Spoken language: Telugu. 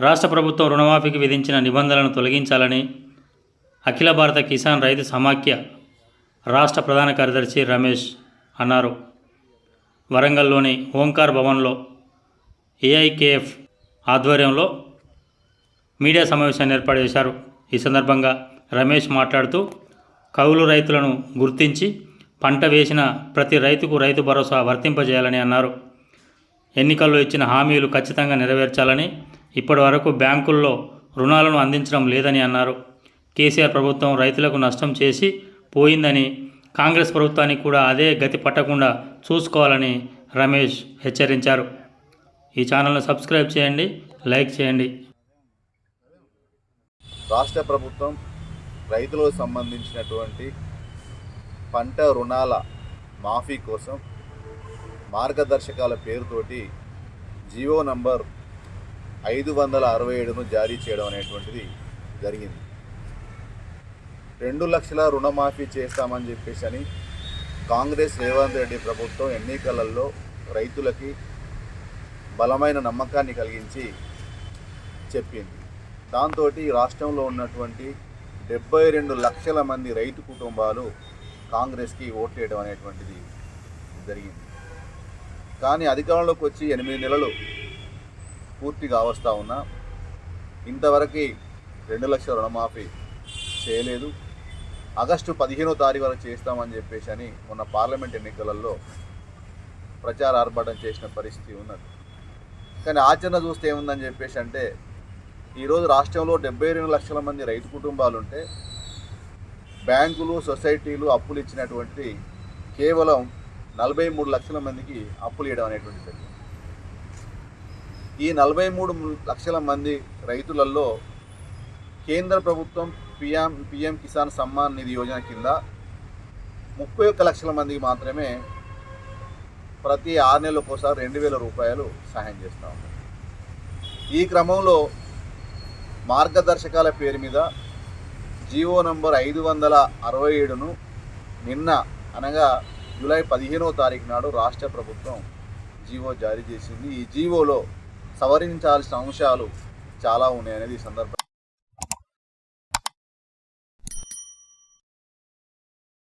రాష్ట్ర ప్రభుత్వం రుణమాఫీకి విధించిన నిబంధనలను తొలగించాలని అఖిల భారత కిసాన్ రైతు సమాఖ్య రాష్ట్ర ప్రధాన కార్యదర్శి రమేష్ అన్నారు. వరంగల్లోని ఓంకార్ భవన్లో ఏఐకేఎఫ్ ఆధ్వర్యంలో మీడియా సమావేశాన్ని ఏర్పాటు చేశారు. ఈ సందర్భంగా రమేష్ మాట్లాడుతూ కౌలు రైతులను గుర్తించి పంట వేసిన ప్రతి రైతుకు రైతు భరోసా వర్తింపజేయాలని అన్నారు. ఎన్నికల్లో ఇచ్చిన హామీలు ఖచ్చితంగా నెరవేర్చాలని ఇప్పటి వరకు బ్యాంకుల్లో రుణాలను అందించడం లేదని అన్నారు. కేసీఆర్ ప్రభుత్వం రైతులకు నష్టం చేసి పోయిందని కాంగ్రెస్ ప్రభుత్వానికి కూడా అదే గతి పట్టకుండా చూసుకోవాలని రమేష్ హెచ్చరించారు. ఈ ఛానల్ను సబ్స్క్రైబ్ చేయండి లైక్ చేయండి. రాష్ట్ర ప్రభుత్వం రైతులకు సంబంధించినటువంటి పంట రుణాల మాఫీ కోసం మార్గదర్శకాల పేరుతోటి జియో నంబర్ ఐదు వందల అరవై ఏడును జారీ చేయడం అనేటువంటిది జరిగింది. రెండు లక్షల రుణమాఫీ చేస్తామని చెప్పేసి అని కాంగ్రెస్ రేవంత్ రెడ్డి ప్రభుత్వం ఎన్నికలలో రైతులకి బలమైన నమ్మకాన్ని కలిగించి చెప్పింది. దాంతో రాష్ట్రంలో ఉన్నటువంటి డెబ్బై రెండు లక్షల మంది రైతు కుటుంబాలు కాంగ్రెస్కి ఓట్లేయడం అనేటువంటిది జరిగింది. కానీ అధికారంలోకి వచ్చి ఎనిమిది నెలలు పూర్తిగా అవస్తా ఉన్నా ఇంతవరకు రెండు లక్షల రుణమాఫీ చేయలేదు. ఆగస్టు పదిహేనో తారీఖు వరకు చేస్తామని చెప్పేసి అని మొన్న పార్లమెంట్ ఎన్నికలలో ప్రచార ఆర్భాటం చేసిన పరిస్థితి ఉన్నది. కానీ ఆచరణ చూస్తే ఏముందని చెప్పేసి అంటే ఈరోజు రాష్ట్రంలో డెబ్బై రెండు లక్షల మంది రైతు కుటుంబాలు ఉంటే బ్యాంకులు సొసైటీలు అప్పులు ఇచ్చినటువంటి కేవలం నలభై మూడు లక్షల మందికి అప్పులు ఇవ్వడం అనేటువంటి జరిగింది. ఈ నలభై మూడు లక్షల మంది రైతులలో కేంద్ర ప్రభుత్వం పిఎం పిఎం కిసాన్ సమ్మాన్ నిధి యోజన కింద ముప్పై ఒక్క లక్షల మందికి మాత్రమే ప్రతి ఆరు నెలలకు ఒకసారి రెండు వేల రూపాయలు సహాయం చేస్తూ ఉన్నారు. ఈ క్రమంలో మార్గదర్శకాల పేరు మీద జీవో నంబర్ ఐదు వందల అరవై ఏడును నిన్న అనగా జూలై పదిహేనో తారీఖు నాడు రాష్ట్ర ప్రభుత్వం జీవో జారీ చేసింది. ఈ జీవోలో సవరించాల్సిన అంశాలు చాలా ఉన్నాయనేది ఈ సందర్భం